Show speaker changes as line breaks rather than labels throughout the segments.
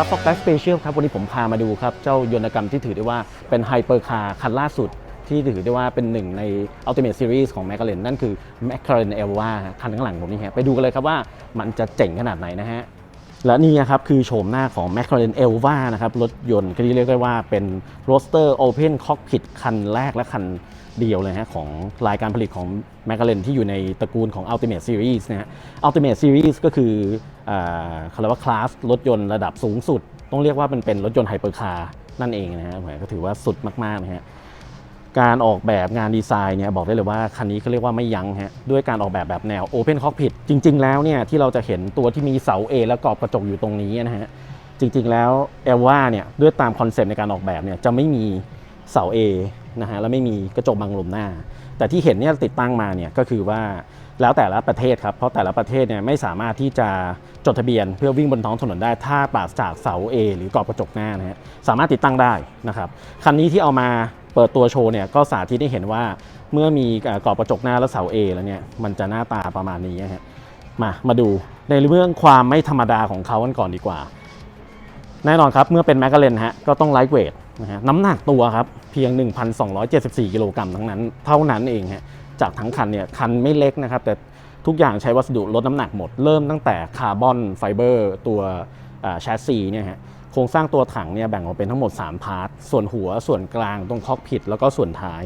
ครับฟอกแบ็กสเปเชียลครับ วันนี้ผมพามาดูครับ เจ้ายนตกรรมที่ถือได้ว่าเป็นไฮเปอร์คาร์คันล่าสุด ที่ถือได้ว่าเป็นหนึ่งใน Ultimate Series ของ m c l a r e n นั่นคือ McLaren e l v a คันข้างหลังผมนี่ฮะไปดูกันเลยครับว่ามันจะเจ๋งขนาดไหนนะฮะ และนี่ครับคือโฉมหน้าของ McLaren e l v a นะครับ รถยนต์ที่เรียกได้ว่าเป็น Roadster Open Cockpit คันแรกและคัน เดียวเลยฮะของรายการผลิตของ McLaren ที่อยู่ในตระกูลของ Ultimate Series นะฮะ Ultimate Series ก็คือเขาเรียกว่าคลาสรถยนต์ระดับสูงสุด ต้องเรียกว่าเป็นเป็นรถยนต์ไฮเปอร์คาร์นั่นเองนะฮะก็ถือว่าสุดมากๆนะฮะการออกแบบงานดีไซน์เนี่ยบอกได้เลยว่าคันนี้ก็เรียกว่าไม่ยั้งฮะด้วยการออกแบบแบบแนว Open Cockpit จริง ๆ แล้วเนี่ยที่เราจะเห็นตัวที่มีเสา A และกรอบกระจกอยู่ตรงนี้นะฮะจริง ๆ แล้วเอลว่าเนี่ยด้วยตามคอนเซปต์ในการออกแบบเนี่ยจะไม่มีเสา A นะฮะและไม่มีกระจกบังลมหน้า แต่ที่เห็นเนี่ยติดตั้งมาเนี่ยก็คือว่าแล้วแต่ละประเทศครับเพราะแต่ละประเทศเนี่ยไม่สามารถที่จะจดทะเบียน เพื่อวิ่งบนท้องถนนได้ถ้าปราศจากเสา A หรือกรอบกระจกหน้านะฮะสามารถติดตั้งได้นะครับคันนี้ที่เอามาเปิดตัวโชว์เนี่ยก็สาธิตให้เห็นว่าเมื่อมีกรอบกระจกหน้าและเสา A แล้วเนี่ยมันจะหน้าตาประมาณนี้นะฮะมามาดูในเรื่องความไม่ธรรมดาของเขากันก่อนดีกว่า แน่นอนครับเมื่อเป็นแมกกาเลนฮะก็ต้องไลท์เวทนะฮะน้ำหนักตัวครับ เพียง 1,274 กิโลกรัมทั้งนั้น เท่านั้นเองฮะจากทั้งคันเนี่ยคันไม่เล็กนะครับแต่ทุกอย่างใช้วัสดุลดน้ำหนักหมด เริ่มตั้งแต่คาร์บอนไฟเบอร์ตัวแชสซีเนี่ยฮะโครงสร้างตัวถังเนี่ยแบ่งออกเป็นทั้งหมด 3 พาร์ท ส่วนหัวส่วนกลางตรงคอกพิทแล้วก็ส่วนท้าย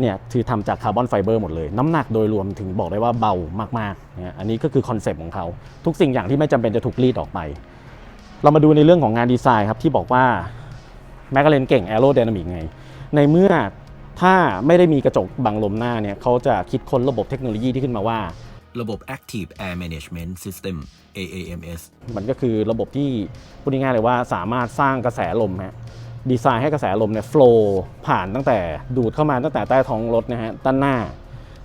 เนี่ยคือทำจากคาร์บอนไฟเบอร์หมดเลย น้ำหนักโดยรวมถึงบอกได้ว่าเบามากๆนะฮะอันนี้ก็คือคอนเซปต์ของเขา ทุกสิ่งอย่างที่ไม่จำเป็นจะถูกรีดออกไป เรามาดูในเรื่องของงานดีไซน์ครับที่บอกว่าแมกกาเลนเก่งแอโร d y นามิกไง ในเมื่อถ้าไม่ได้มีกระจกบังลมหน้าเนี่ยเขาจะคิดค้นระบบเทคโนโลยีที่ขึ้นมาว่า
ระบบ Active Air Management System AAMS
มันก็คือระบบที่พูดง่ายๆเลยว่าสามารถสร้างกระแสลมฮะดีไซน์ให้กระแสลมเนี่ยโฟล์ผ่านตั้งแต่ดูดเข้ามาตั้งแต่ใต้ท้องรถนะฮะด้านหน้า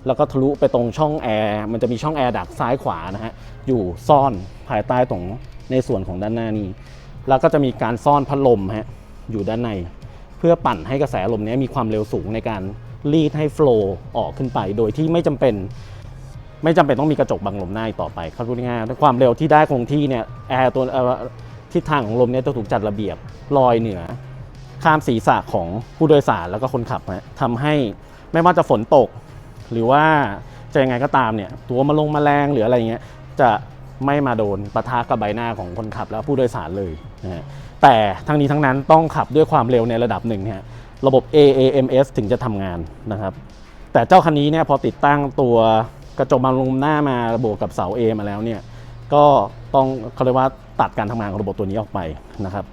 แล้วก็ทะลุไปตรงช่องแอร์มันจะมีช่องแอร์ดักซ้ายขวานะฮะอยู่ซ่อนภายใต้ตรงในส่วนของด้านหน้านี้ แล้วก็จะมีการซ่อนพัดลมฮะอยู่ด้านใน เพื่อปั่นให้กระแสลมนี้มีความเร็วสูงในการรีดให้โฟล์ออกขึ้นไป โดยที่ไม่จำเป็น ไม่จำเป็นต้องมีกระจกบังลมหน้าต่อไปเขาพูดง่ายๆความเร็วที่ได้คงที่เนี่ยแอร์ตัวทิศทางของลมเนี่ยจะถูกจัดระเบียบลอยเหนือ ข้ามศีรษะของผู้โดยสารแล้วก็คนขับนะทำให้ไม่ว่าจะฝนตก หรือว่าจะยังไงก็ตามเนี่ยตัวมาลงแมลงหรืออะไรเงี้ยจะไม่มาโดนปะทะกับใบหน้าของคนขับและผู้โดยสารเลยนะฮะ แต่ทั้งนี้ทั้งนั้นต้องขับด้วยความเร็วในระดับหนึ่งเนี่ยระบบ AAMS ถึงจะทำงานนะครับ แต่เจ้าคันนี้เนี่ยพอติดตั้งตัวกระจกบังลมหน้ามาระบวกกับเสา A มาแล้วเนี่ยก็ต้องเขาเรียกว่าตัดการทำงานของระบบตัวนี้ออกไปนะครับ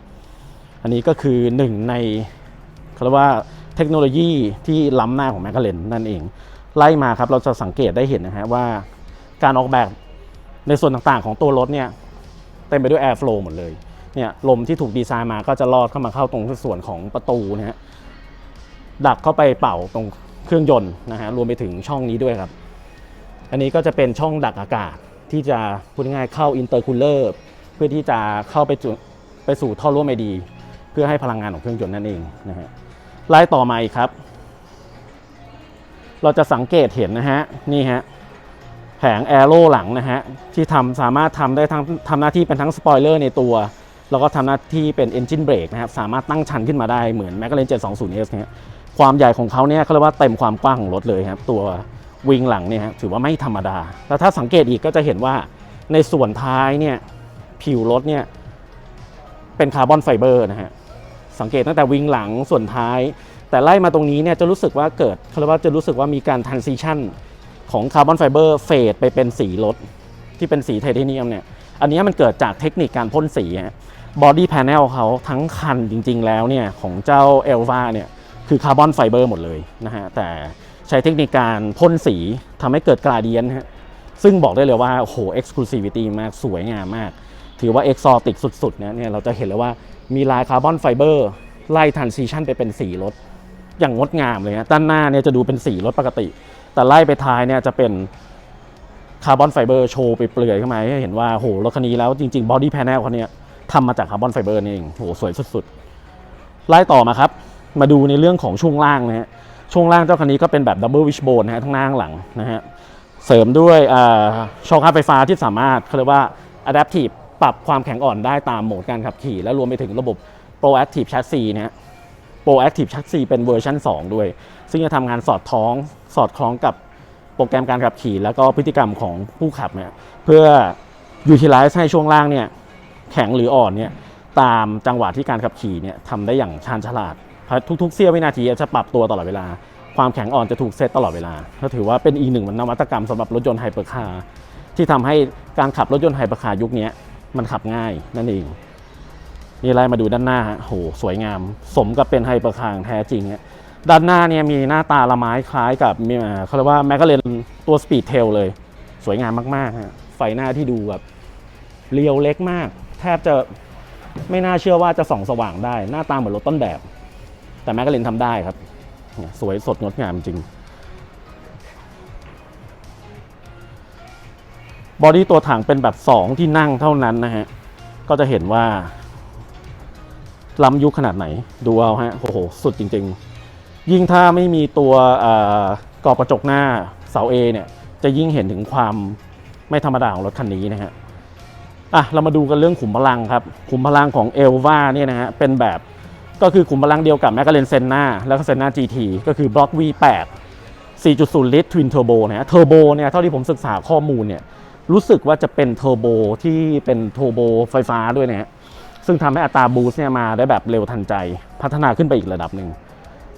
อันนี้ก็คือหนึ่งในเขาเรียกว่าเทคโนโลยีที่ล้ำหน้าของแมคคาเรนนั่นเอง ไล่มาครับเราจะสังเกตได้เห็นนะฮะว่า การออกแบบในส่วนต่างๆของตัวรถเนี่ยเต็มไปด้วยแอร์ฟลูหมดเลย เนี่ยลมที่ถูกดีไซน์มาก็จะลอดเข้ามาเข้าตรงส่วนของประตูนะฮะดักเข้าไปเป่าตรงเครื่องยนต์นะฮะรวมไปถึงช่องนี้ด้วยครับ อันนี้ก็จะเป็นช่องดักอากาศที่จะพูดง่ายๆเข้าอินเตอร์คูลเลอร์เพื่อที่จะเข้าไปจุไปสู่ท่อร่วมไอดี เพื่อให้พลังงานของเครื่องยนต์นั่นเองนะฮะไล่ต่อมาอีกครับ เราจะสังเกตเห็นนะฮะนี่ฮะแผงแอโร่หลังนะฮะที่ทำสามารถทำได้ทั้งทำหน้าที่เป็นทั้งสปอยเลอร์ในตัว แล้วก็ทำหน้าที่เป็น Engine Brake นะครับสามารถตั้งชันขึ้นมาได้เหมือน m c l a r e n 720S นะฮะความใหญ่ของเขาเนี่ยเขาเรียกว่าเต็มความกว้างของรถเลยครับตัววิงหลังเนี่ยถือว่าไม่ธรรมดา แล้วถ้าสังเกตอีกก็จะเห็นว่าในส่วนท้ายเนี่ยผิวรถเนี่ยเป็นคาร์บอนไฟเบอร์นะฮะสังเกตตั้งแต่วิงหลังส่วนท้าย แต่ไล่มาตรงนี้เนี่ยจะรู้สึกว่าเกิดเขาเรียกว่าจะรู้สึกว่ามีการ transition ของคาร์บอนไฟเบอร์เฟดไปเป็นสีรถที่เป็นสีไทเทเนียมเนี่ยอันนี้มันเกิดจากเทคนิคการพ่นสี บอดี้แพนเนลเขาทั้งคันจริง ๆ แล้วเนี่ยของเจ้าเอลวาเนี่ยคือคาร์บอนไฟเบอร์หมดเลยนะฮะแต่ใช้เทคนิคการพ่นสีทำให้เกิดกราเดียนฮะซึ่งบอกได้เลยว่าโอ้โห exclusivity มากสวยงามมาก ถือว่าเอกซอติกสุดๆเนี่ยเนี่ยเราจะเห็นเลยว่ามีลายคาร์บอนไฟเบอร์ไล่ทรานซิชันไปเป็นสีรถ อย่างงดงามเลยฮะด้านหน้าเนี่ยจะดูเป็นสีรถปกติ แต่ไล่ไปท้ายเนี่ยจะเป็นคาร์บอนไฟเบอร์โชว์ไปเปลือยขึ้นมาให้เห็นว่าโหรถคันนี้แล้วจริงๆบอดี้แพน l เขาเนี่ย ทำมาจากคาร์บอนไฟเบอร์นี่เองโหสวยสุดๆไล่ต่อมาครับ มาดูในเรื่องของช่วงล่างนะฮะช่วงล่างเจ้าคันนี้ก็เป็นแบบดับเบิลวิชโบนนะฮะทั้งหน้าข้างหลังนะฮะเสริมด้วยช่องคับไฟฟ้าที่สามารถเขาเรียกว่า Adaptive ปรับความแข็งอ่อนได้ตามโหมดการขับขี่ และรวมไปถึงระบบ Proactive Chassis นะฮะ Proactive Chassis เป็นเวอร์ชัน2 ด้วย ซึ่งจะทำงานสอดท้องสอดคล้องกับโปรแกรมการขับขี่ แล้วก็พฤติกรรมของผู้ขับเนี่ยเพื่อ utilize ให้ช่วงล่างเนี่ย แข็งหรืออ่อนเนี่ยตามจังหวะที่การขับขี่เนี่ยทำได้อย่างชาญฉลาด ทุก ๆ เสี้ยววินาทีจะปรับตัวตลอดเวลา ความแข็งอ่อนจะถูกเซตตลอดเวลา ก็ถือว่าเป็นอีกหนึ่งนวัตกรรมสำหรับรถยนต์ไฮเปอร์คาร์ที่ทำให้การขับรถยนต์ไฮเปอร์คาร์ยุคนี้มันขับง่ายนั่นเอง นี่ไล่มาดูด้านหน้าฮะโหสวยงาม สมกับเป็นไฮเปอร์คาร์แท้จริงฮะด้านหน้าเนี่ยมีหน้าตาละไม้คล้ายกับเขาเรียกว่าแมกกาเลนตัวสปีดเทลเลย สวยงามมากๆฮะไฟหน้าที่ดูแบบเรียวเล็กมาก แทบจะไม่น่าเชื่อว่าจะส่องสว่างได้ หน้าตาเหมือนรถต้นแบบ แต่แมกกาเลนทำได้ครับสวยสดงดงามจริงบอดี้ตัวถังเป็นแบบ 2 ที่นั่งเท่านั้นนะฮะ ก็จะเห็นว่าล้ำยุคขนาดไหนดูเอาฮะโอ้โห สุดจริง ๆ ยิ่งถ้าไม่มีตัวก่อกรอบกระจกหน้าเสา A เนี่ย จะยิ่งเห็นถึงความไม่ธรรมดาของรถคันนี้นะฮะ อะเรามาดูกันเรื่องขุมพลังครับ ขุมพลังของเอลวาเนี่ยนะฮะเป็นแบบก็คือขุมพลังเดียวกับแม c ก a เลนเซน a แล้วก็เซน a GT ก็คือบล็อก V8 4.0 ลิตรทวินเทอร์โบนะฮะเทอร์โบเนี่ยเท่าที่ผมศึกษาข้อมูลเนี่ยรู้สึกว่าจะเป็นเทอร์โบที่เป็นเทอร์โบไฟฟ้าด้วยนะฮะซึ่งทำให้อัตราบูสต์เนี่ยมาได้แบบเร็วทันใจ พัฒนาขึ้นไปอีกระดับหนึ่ง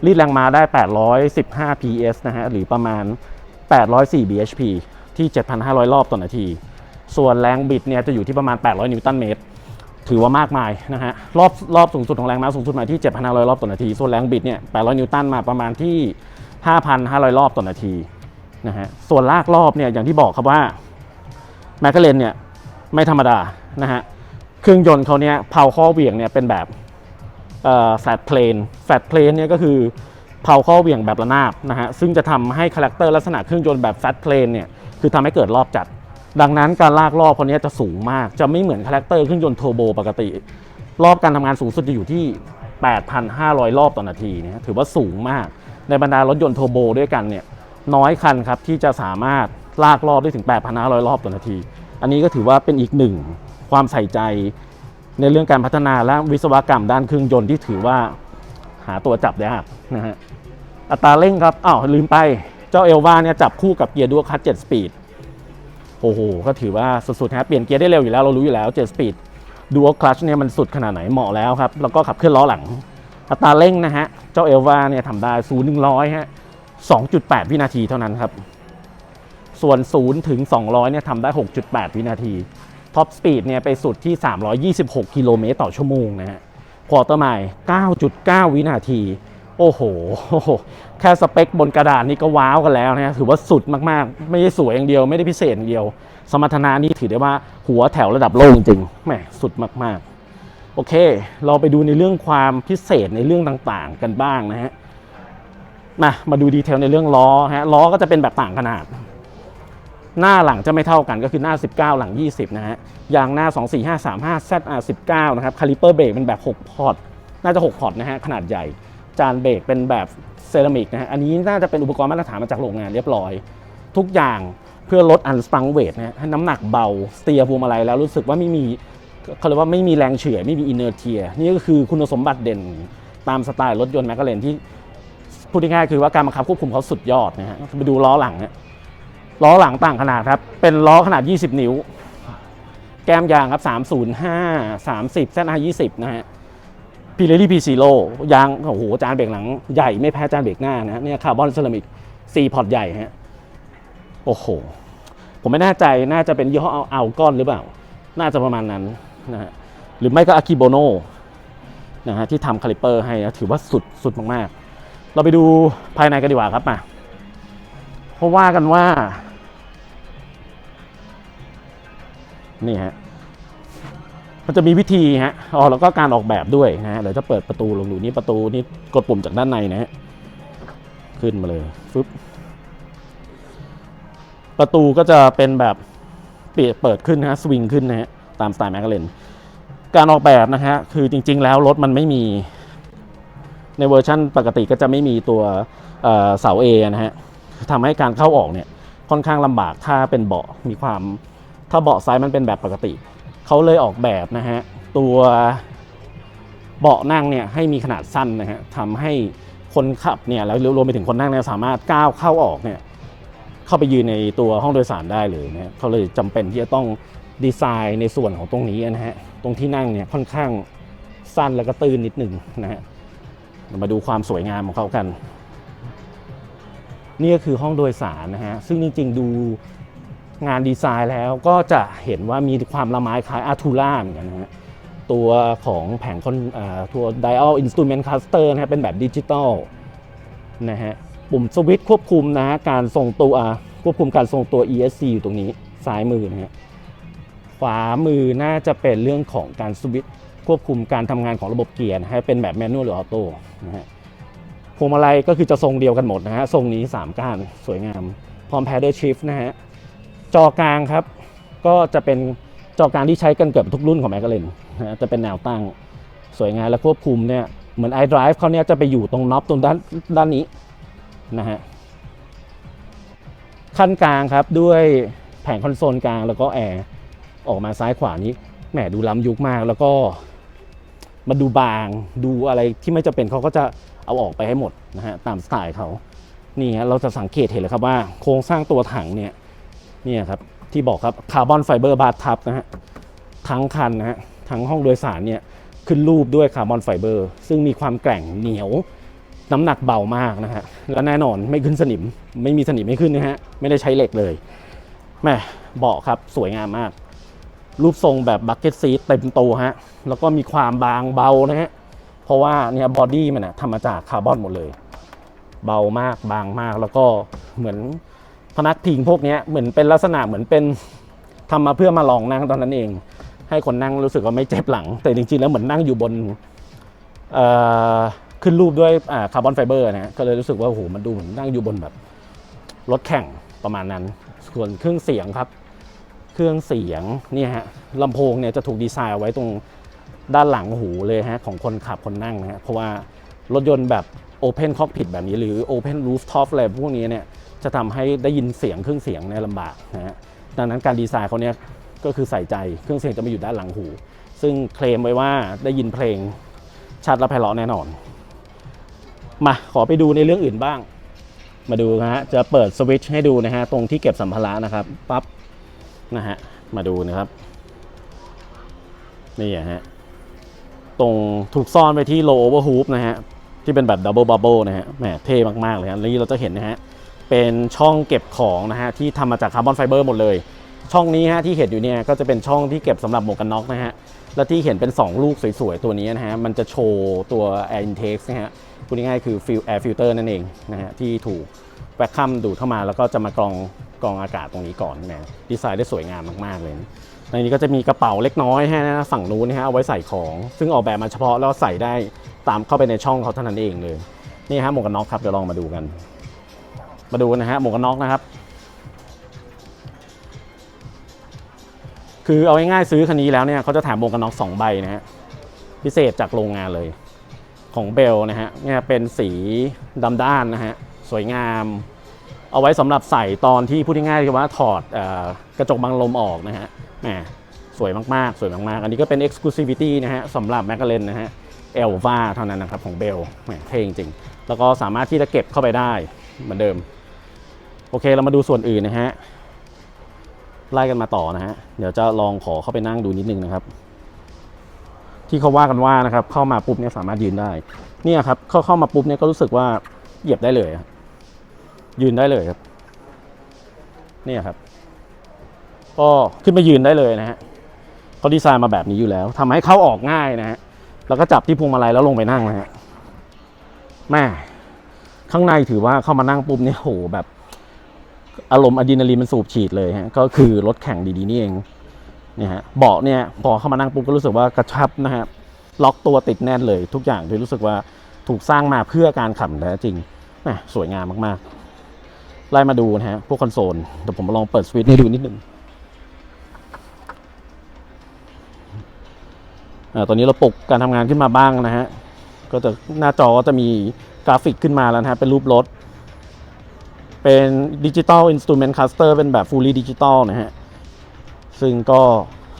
รีดแรงมาได้ 815 PS นะฮะหรือประมาณ 804 bhp ที่ 7,500 รอบต่อนาที ส่วนแรงบิดเนี่ยจะอยู่ที่ประมาณ 800 นิวตันเมตร ถือว่ามากมายนะฮะ รอบรอบสูงสุดของแรงม้าสูงสุดมาที่ 7,500 รอบต่อนาที ส่วนแรงบิดเนี่ย 800 นิวตันมาประมาณที่ 5,500 รอบต่อนาทีนะฮะ ส่วนลากรอบเนี่ยอย่างที่บอกครับว่าแมคคาเรนเนี่ยไม่ธรรมดานะฮะ เครื่องยนต์เขาเนี่ยเพาข้อเหวี่ยงเนี่ยเป็นแบบแฟลตเพลน แฟลตเพลนเนี่ยก็คือเพาข้อเหวี่ยงแบบระนาบนะฮะ ซึ่งจะทำให้คาแรคเตอร์ลักษณะเครื่องยนต์แบบแฟลตเพลนเนี่ยคือทำให้เกิดรอบจัด ดังนั้นการลากรอบคนนี้จะสูงมาก จะไม่เหมือนคาแรคเตอร์เครื่องยนต์เทอร์โบปกติ รอบการทำงานสูงสุดจะอยู่ที่ 8,500 รอบต่อนาทีเนี่ยถือว่าสูงมาก ในบรรดารถยนต์เทอร์โบด้วยกันเนี่ยน้อยคันครับที่จะสามารถลากรอบได้ถึง 8,500 รอบต่อนาที อันนี้ก็ถือว่าเป็นอีกหนึ่งความใส่ใจในเรื่องการพัฒนาและวิศวกรรมด้านเครื่องยนต์ที่ถือว่าหาตัวจับยากนะฮะอัตราเร่งครับอ้าวลืมไปเจ้าเอลวาเนี่ยจับคู่กับเกียร์ดูคัต7สปีด โอ้โห ก็ถือว่าสุดๆฮะเปลี่ยนเกียร์ได้เร็วอยู่แล้วเรารู้อยู่แล้ว7สปีดดูว่าคลัชเนี่ยมันสุดขนาดไหนเหมาะแล้วครับ แล้วก็ขับเคลื่อนล้อหลัง อัตราเร่งนะฮะ เจ้าเอลวาเนี่ยทำได้0 100ฮะ2.8วินาทีเท่านั้นครับ ส่วน0ถึง200เนี่ยทำได้6.8วินาที ท็อปสปีดเนี่ยไปสุดที่ 326 กิโลเมตรต่อชั่วโมงนะฮะควอเตอร์ไมล์9.9 วินาที โอ้โห แค่สเปคบนกระดาษนี่ก็ว้าวกันแล้วนะฮะถือว่าสุดมากๆ ไม่ได้สวยอย่างเดียว ไม่ได้พิเศษอย่างเดียว สมรรถนะนี่ถือได้ว่าหัวแถวระดับโลกจริงๆแหมสุดมากๆ โอเค เราไปดูในเรื่องความพิเศษในเรื่องต่างๆ กันบ้างนะฮะมามาดูดีเทลในเรื่องล้อฮะล้อก็จะเป็นแบบต่างขนาด หน้าหลังจะไม่เท่ากันก็คือหน้า 19 หลัง 20 นะฮะยางหน้า 24535 ZR 19 นะครับคาลิเปอร์เบรกเป็นแบบ 6 พอร์ตน่าจะ 6 พอร์ตนะฮะขนาดใหญ่ จานเบรกเป็นแบบเซรามิกนะฮะ อันนี้น่าจะเป็นอุปกรณ์มาตรฐานมาจากโรงงานเรียบร้อย ทุกอย่างเพื่อลดอันสปังเวทนะฮะให้น้ำหนักเบาสเตียร์พวงมาลัยแล้วรู้สึกว่าไม่มีเขาเรียกว่าไม่มีแรงเฉื่อยไม่มีอินเนอร์เทียนี่ก็คือคุณสมบัติเด่นตามสไตล์รถยนต์แมคกาเรนที่พูดง่ายๆคือว่าการบังคับควบคุมเขาสุดยอดนะฮะไปดูล้อหลังนะล้อหลังต่างขนาดครับ เป็นล้อขนาด 20 นิ้ว แก้มยางครับ 305 30 ZR 20 นะฮะ พีเรลี่พีซีโยางโอ้โหจานเบรกหลังใหญ่ไม่แพ้จานเบรกหน้านะเนี่ยคาร์บอนเซรามิก4พอร์ตใหญ่ฮะโอ้โห ผมไม่แน่ใจน่าจะเป็นยี่ห้อเอาก้อนหรือเปล่า น่าจะประมาณนั้นนะฮะหรือไม่ก็อากิโบโนนะฮะที่ทำคาลิเปอร์ให้ถือว่าสุดสุดมากๆ เราไปดูภายในกันดีกว่าครับมาเพราะว่ากันว่า นี่ฮะ มันจะมีวิธีฮะอ๋อแล้วก็การออกแบบด้วยนะฮะเดี๋ยวจะเปิดประตูลงดูนี่ประตูนี่กดปุ่มจากด้านในนะฮะขึ้นมาเลยฟึบประตูก็จะเป็นแบบเปิดเปิดขึ้นนะฮะสวิงขึ้นนะฮะตามสไตล์แมคลาเรนการออกแบบนะฮะคือจริง ๆ แล้วรถมันไม่มี ในเวอร์ชั่นปกติก็จะไม่มีตัวเอ่อเสา A นะฮะทำให้การเข้าออกเนี่ยค่อนข้างลำบากถ้าเป็นเบาะมีความถ้าเบาะซ้ายมันเป็นแบบปกติ เขาเลยออกแบบนะฮะตัวเบาะนั่งเนี่ยให้มีขนาดสั้นนะฮะทำให้คนขับเนี่ยแล้วรวมไปถึงคนนั่งเนี่ยสามารถก้าวเข้าออกเนี่ยเข้าไปยืนในตัวห้องโดยสารได้เลยนะฮะเขาเลยจำเป็นที่จะต้องดีไซน์ในส่วนของตรงนี้นะฮะตรงที่นั่งเนี่ยค่อนข้างสั้นแล้วก็ตื้นนิดหนึ่งนะฮะมาดูความสวยงามของเขากัน นี่ก็คือห้องโดยสารนะฮะซึ่งจริงๆดู งานดีไซน์แล้วก็จะเห็นว่ามีความละไม้คล้ายอาร์ทูล่าเหมือนกันนะฮะตัวของแผงคอนอตัว Dial Instrument Cluster นะฮะเป็นแบบดิจิตอลนะฮะปุ่มสวิตช์ควบคุมนะฮะการทรงตัวควบคุมการทรงตัว ESC อยู่ตรงนี้ซ้ายมือนะฮะขวามือน่าจะเป็นเรื่องของการสวิตช์ควบคุมการทำงานของระบบเกียร์นะฮะเป็นแบบแมนนวลหรือออโต้นะฮะพวงมาลัยก็คือจะทรงเดียวกันหมดนะฮะทรงนี้ 3ก้านสวยงามพร้อมแพดเดิลชิฟนะฮะ จอกลางครับ ก็จะเป็นจอกลางที่ใช้กันเกือบทุกรุ่นของแมกกาเลนนะจะเป็นแนวตั้งสวยงามและควบคุมเนี่ยเหมือน iDrive เขาเนี่ยจะไปอยู่ตรงน็อปตรงด้านด้านนี้นะฮะขั้นกลางครับด้วยแผงคอนโซลกลางแล้วก็แอร์ออกมาซ้ายขวานี้แหมดูล้ำยุคมากแล้วก็มันดูบางดูอะไรที่ไม่จำเป็นเขาก็จะเอาออกไปให้หมดนะฮะตามสไตล์เขานี่ฮะเราจะสังเกตเห็นเลยครับว่าโครงสร้างตัวถังเนี่ย เนี่ยครับที่บอกครับคาร์บอนไฟเบอร์บาร์ทับนะฮะทั้งคันนะฮะทั้งห้องโดยสารเนี่ยขึ้นรูปด้วยคาร์บอนไฟเบอร์ ซึ่งมีความแกร่งเหนียว น้ำหนักเบามากนะฮะและแน่นอนไม่ขึ้นสนิม ไม่มีสนิมไม่ขึ้นนะฮะไม่ได้ใช้เหล็กเลยแม่เบาะครับสวยงามมาก รูปทรงแบบบักเก็ตซีเต็มตัวฮะแล้วก็มีความบางเบานะฮะเพราะว่าเนี่ยบอดี้มันนะทำมาจากคาร์บอนหมดเลย เบามากบางมากแล้วก็เหมือน พนักพิงพวกนี้เหมือนเป็นลักษณะเหมือนเป็นทำมาเพื่อมาลองนั่งตอนนั้นเอง ให้คนนั่งรู้สึกว่าไม่เจ็บหลัง แต่จริงๆแล้วเหมือนนั่งอยู่บนขึ้นรูปด้วยคาร์บอนไฟเบอร์นะฮะก็เลยรู้สึกว่าโอ้โหมันดูเหมือนนั่งอยู่บนแบบรถแข่งประมาณนั้น ส่วนเครื่องเสียงครับ เครื่องเสียงเนี่ยฮะลำโพงเนี่ยจะถูกดีไซน์เอาไว้ตรงด้านหลังหูเลยฮะของคนขับคนนั่งนะฮะเพราะว่ารถยนต์แบบ Open Cockpit แบบนี้หรือ Open Rooftop อะไรพวกนี้เนี่ย จะทำให้ได้ยินเสียงเครื่องเสียงเนี่ยลำบากนะฮะดังนั้นการดีไซน์เขาเนี่ยก็คือใส่ใจเครื่องเสียงจะมาอยู่ด้านหลังหู ซึ่งเคลมไว้ว่าได้ยินเพลงชัดและไพเราะแน่นอน มาขอไปดูในเรื่องอื่นบ้าง มาดูนะฮะจะเปิดสวิตช์ให้ดูนะฮะตรงที่เก็บสัมภาระนะครับปั๊บนะฮะมาดูนะครับนี่อะฮะตรงถูกซ่อนไปที่ low over hoop นะฮะที่เป็นแบบ double bubble นะฮะแหมเท่มากๆเลยฮะแล้วนี่เราจะเห็นนะฮะ เป็นช่องเก็บของนะฮะที่ทำมาจากคาร์บอนไฟเบอร์หมดเลย ช่องนี้ฮะที่เห็นอยู่เนี่ยก็จะเป็นช่องที่เก็บสำหรับหมวกกันน็อกนะฮะและที่เห็นเป็น 2 ลูกสวยๆ ตัวนี้นะฮะมันจะโชว์ตัว air intake นะฮะพูดง่ายๆคือ fill air filter นั่นเองนะฮะที่ถูกแวคคัมดูดเข้ามาแล้วก็จะมากรองกรองอากาศตรงนี้ก่อนนะดีไซน์ได้สวยงามมากๆเลยในนี้ก็จะมีกระเป๋าเล็กน้อยให้นะฝั่งนู้นนะฮะเอาไว้ใส่ของ ซึ่งออกแบบมาเฉพาะแล้วใส่ได้ตามเข้าไปในช่องเขาเท่านั้นเองเลยนี่ฮะหมวกกันน็อกครับเดี๋ยวลองมาดูกัน มาดูนะฮะหมวกกันน็อกนะครับ คือเอาง่ายๆซื้อคันนี้แล้วเนี่ยเขาจะแถมหมวกกันน็อกสองใบนะฮะพิเศษจากโรงงานเลย ของเบลนะฮะเนี่ยเป็นสีดำด้านนะฮะสวยงาม เอาไว้สำหรับใส่ตอนที่พูดง่ายๆคือว่าถอดอกระจกบังลมออกนะฮะแหมสวยมากๆ สวยมากๆ อันนี้ก็เป็น exclusivity นะฮะสำหรับแมค l าเรนนะฮะเอลวาเท่านั้นนะครับของเบลแหมเท่จริงๆ แล้วก็สามารถที่จะเก็บเข้าไปได้เหมือนเดิม โอเคเรามาดูส่วนอื่นนะฮะไล่กันมาต่อนะฮะเดี๋ยวจะลองขอเข้าไปนั่งดูนิดนึงนะครับ ที่เขาว่ากันว่านะครับ เข้ามาปุ๊บเนี่ยสามารถยืนได้เนี่ยครับเข้าเข้ามาปุ๊บเนี่ยก็รู้สึกว่าเหยียบได้เลยยืนได้เลยครับ เนี่ยครับ ก็ขึ้นมายืนได้เลยนะฮะเขาดีไซน์มาแบบนี้อยู่แล้วทำให้เข้าออกง่ายนะฮะแล้วก็จับที่พวงมาลัยแล้วลงไปนั่งนะฮะแม่ข้างในถือว่าเข้ามานั่งปุ๊บเนี่ยโหแบบ อารมณ์อะดรีนาลีนมันสูบฉีดเลยฮะก็คือรถแข่งดีๆนี่เองเนี่ยฮะเบาะเนี่ยพอเข้ามานั่งปุ๊บก็รู้สึกว่ากระชับนะฮะล็อกตัวติดแน่นเลยทุกอย่างที่รู้สึกว่าถูกสร้างมาเพื่อการขับแท้จริงแหมแหม่สวยงามมากๆ ไล่มาดูนะฮะพวกคอนโซลเดี๋ยวผมลองเปิดสวิตช์ให้ดูนิดนึงอ่าตอนนี้เราปลุกการทำงานขึ้นมาบ้างนะฮะก็จะหน้าจอก็จะมีกราฟิกขึ้นมาแล้วนะฮะเป็นรูปรถ เป็นดิจิตอลอินสตูเมนต์คัสเตอร์เป็นแบบ fully ดิจิตอลนะฮะ ซึ่งก็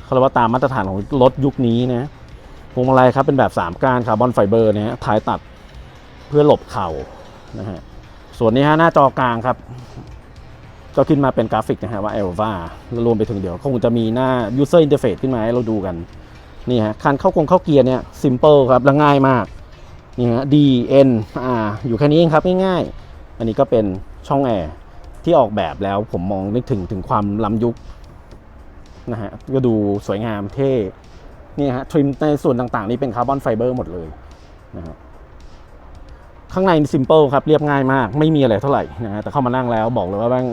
เขาเรียกว่าตามมาตรฐานของรถยุคนี้นะพวงมาลัยครับเป็นแบบ 3ก้านคาร์บอนไฟเบอร์นะฮะท้ายตัดเพื่อหลบเข่านะฮะ ส่วนนี้ฮะหน้าจอกลางครับ ก็ขึ้นมาเป็นกราฟิกนะฮะว่า Elva แล้วรวมไปถึงเดี๋ยวคงจะมีหน้า User Interface ขึ้นมาให้เราดูกัน นี่ฮะคันเข้ากงเข้าเกียร์เนี่ย simple ครับและง่ายมาก นี่ฮะ D N R อยู่แค่นี้เองครับง่ายๆ อันนี้ก็เป็น ช่องแอร์ที่ออกแบบแล้วผมมองนึกถึงถึงความล้ำยุคนะฮะก็ดูสวยงามเท่นี่ฮะทริมในส่วนต่างๆ นี่เป็นคาร์บอนไฟเบอร์หมดเลยนะฮะข้างในซิมเ l ิลครับเรียบง่ายมาก ไม่มีอะไรเท่าไหร่นะฮะแต่เข้ามานั่งแล้วบอกเลยว่าแม่ง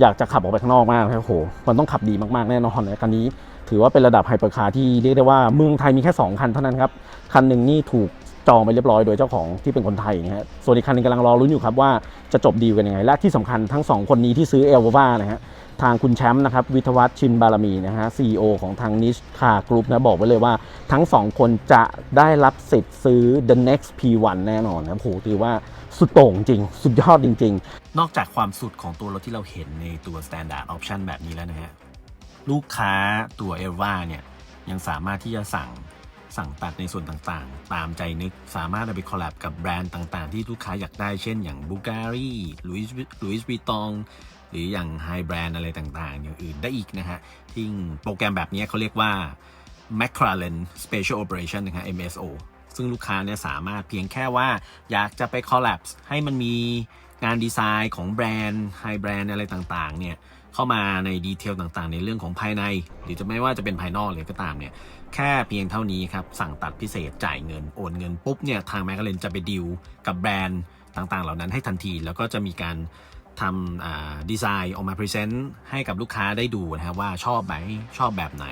อยากจะขับออกไปข้างนอกมากนะครับโหมันต้องขับดีมากๆแน่นอนนะคันนี้ถือว่าเป็นระดับไฮเปอร์คาร์ที่เรียกได้ว่าเมืองไทยมีแค่ 2 คันเท่านั้นครับ คันหนึ่งนี่ถูก จองไปเรียบร้อยโดยเจ้าของที่เป็นคนไทยนะฮะส่วนอีกคันหนึงกำลังรอรุ้นอยู่ครับว่าจะจบดีกันยังไง และที่สำคัญทั้งสองคนนี้ที่ซื้อเอลวานะฮะทางคุณแชมป์นะครับวิทวัฒชินบารมีนะฮะซีอของทางนิชคากรุ๊ปนะบอกไว้เลยว่าทั้งสองคนจะได้รับสิทธิ์ซื้อ the next P1 แน่นอนนะโหถือว่าสุดโต่งจริง สุดยอดจริง ๆ
นอกจากความสุดของตัวรถที่เราเห็นในตัว Standard Option แบบนี้แล้วนะฮะลูกค้าตัว e l v a เนี่ยยังสามารถที่จะสั่ง สั่งตัดในส่วนต่างๆ ตามใจนึกสามารถเอาไปคอลแลบกับแบรนด์ต่างๆ ที่ลูกค้าอยากได้เช่นอย่าง Bulgari Louis Louis Vuitton หรืออย่าง High Brand อะไรต่างๆ อย่างอื่นได้อีกนะฮะที่โปรแกรมแบบนี้เขาเรียกว่า McLaren Special Operation นะฮะ MSO ซึ่งลูกค้าเนี่ยสามารถเพียงแค่ว่าอยากจะไปคอลแลบให้มันมีงานดีไซน์ของแบรนด์ไฮแบรนด์อะไรต่างๆเนี่ย เข้ามาในดีเทลต่างๆ ในเรื่องของภายใน หรือจะไม่ว่าจะเป็นภายนอกเลยก็ตามเนี่ยแค่เพียงเท่านี้ครับ สั่งตัดพิเศษจ่ายเงินโอนเงินปุ๊บเนี่ยทางแมคเลนจะไปดีลกับแบรนด์ต่างๆ เหล่านั้นให้ทันที แล้วก็จะมีการทำดีไซน์ออกมาพรีเซนต์ให้กับลูกค้าได้ดูนะครับว่าชอบไหมชอบแบบไหน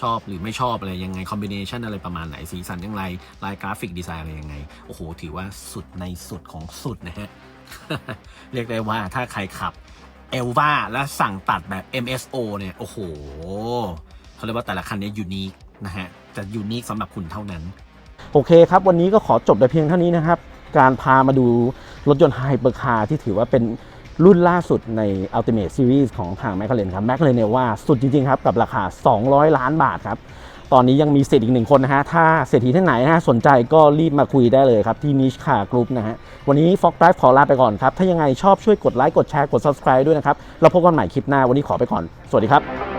ชอบหรือไม่ชอบอะไรยังไงคอมบิเนชันอะไรประมาณไหนสีสันยังไงลายกราฟิกดีไซน์อะไรยังไง โอ้โห ถือว่าสุดในสุดของสุดนะฮะเรียกได้ว่าถ้าใครขับ เอลวาและสั่งตัดแบบ MSO เนี่ย โอ้โหเขาเรียกว่าแต่ละคันเนี้ยูนิคนะฮะจะยูนิคสำหรับคุณเท่านั้น
โอเคครับ วันนี้ก็ขอจบแต่เพียงเท่านี้นะครับ การพามาดูรถยนต์ไฮเปอร์คาร์ที่ถือว่าเป็นรุ่นล่าสุดใน Ultimate Series ของทาง m c l a r e n ครับ m c l a r e n เนี่ยว่าสุดจริง ๆ ครับ กับราคา 200 ล้านบาทครับ ตอนนี้ยังมีเศรษฐีอีกหนึ่งคนนะฮะ ถ้าเศรษฐีท่านไหนนะฮะสนใจก็รีบมาคุยได้เลยครับ ที่นิชคากรุ๊ปนะฮะ วันนี้ฟ็อกไลฟ์ขอลาไปก่อนครับ ถ้ายังไงชอบช่วยกดไลค์กดแชร์กด subscribe ด้วยนะครับแล้วพบกันใหม่คลิปหน้าวันนี้ขอไปก่อน สวัสดีครับ